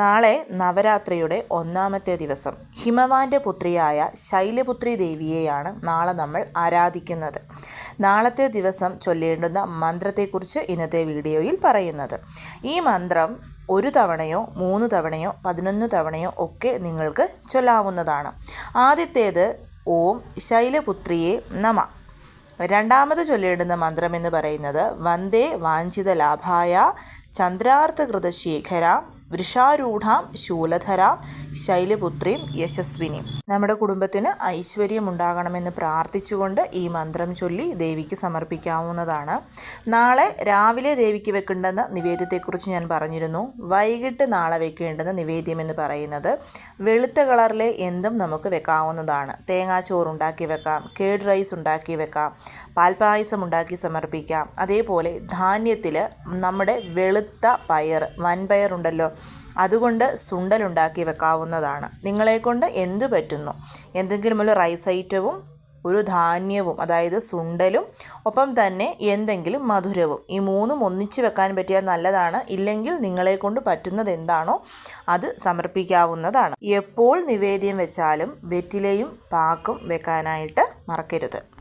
നാളെ നവരാത്രിയുടെ ഒന്നാമത്തെ ദിവസം. ഹിമവാന്റെ പുത്രിയായ ശൈലപുത്രി ദേവിയെയാണ് നാളെ നമ്മൾ ആരാധിക്കുന്നത്. നാളത്തെ ദിവസം ചൊല്ലേണ്ടുന്ന മന്ത്രത്തെക്കുറിച്ച് ഇന്നത്തെ വീഡിയോയിൽ പറയുന്നത്. ഈ മന്ത്രം ഒരു തവണയോ മൂന്ന് തവണയോ പതിനൊന്ന് തവണയോ ഒക്കെ നിങ്ങൾക്ക് ചൊല്ലാവുന്നതാണ്. ആദ്യത്തേത് ഓം ശൈലപുത്രിയെ നമ. രണ്ടാമത് ചൊല്ലേണ്ടുന്ന മന്ത്രം എന്ന് പറയുന്നത് വന്ദേ വാഞ്ചിത ലാഭായ ചന്ദ്രാർത്ഥകൃത ശേഖര വൃഷാരൂഢാം ശൂലധരാം ശൈലപുത്രിയും യശസ്വിനി. നമ്മുടെ കുടുംബത്തിന് ഐശ്വര്യം ഉണ്ടാകണമെന്ന് പ്രാർത്ഥിച്ചുകൊണ്ട് ഈ മന്ത്രം ചൊല്ലി ദേവിക്ക് സമർപ്പിക്കാവുന്നതാണ്. നാളെ രാവിലെ ദേവിക്ക് വെക്കേണ്ടെന്ന നിവേദ്യത്തെക്കുറിച്ച് ഞാൻ പറഞ്ഞിരുന്നു. വൈകിട്ട് നാളെ വെക്കേണ്ടുന്ന നിവേദ്യം എന്ന് പറയുന്നത് വെളുത്ത കളറിലെ എന്തും നമുക്ക് വെക്കാവുന്നതാണ്. തേങ്ങാച്ചോറ് ഉണ്ടാക്കി വെക്കാം കേഡ് റൈസ് ഉണ്ടാക്കി വെക്കാം പാൽപ്പായസം ഉണ്ടാക്കി സമർപ്പിക്കാം. അതേപോലെ ധാന്യത്തിൽ നമ്മുടെ വെളുത്ത പയർ വൻപയർ ഉണ്ടല്ലോ അതുകൊണ്ട് സുണ്ടലുണ്ടാക്കി വെക്കാവുന്നതാണ്. നിങ്ങളെക്കൊണ്ട് എന്തു പറ്റുന്നു? എന്തെങ്കിലും ഒരു റൈസ് ഐറ്റവും ഒരു ധാന്യവും അതായത് സുണ്ടലും ഒപ്പം തന്നെ എന്തെങ്കിലും മധുരവും. ഈ മൂന്നും ഒന്നിച്ച് വെക്കാൻ പറ്റിയാൽ നല്ലതാണ്. ഇല്ലെങ്കിൽ നിങ്ങളെ കൊണ്ട് പറ്റുന്നത് എന്താണോ അത് സമർപ്പിക്കാവുന്നതാണ്. എപ്പോൾ നിവേദ്യം വെച്ചാലും വെറ്റിലയും പാക്കും വെക്കാനായിട്ട് മറക്കരുത്.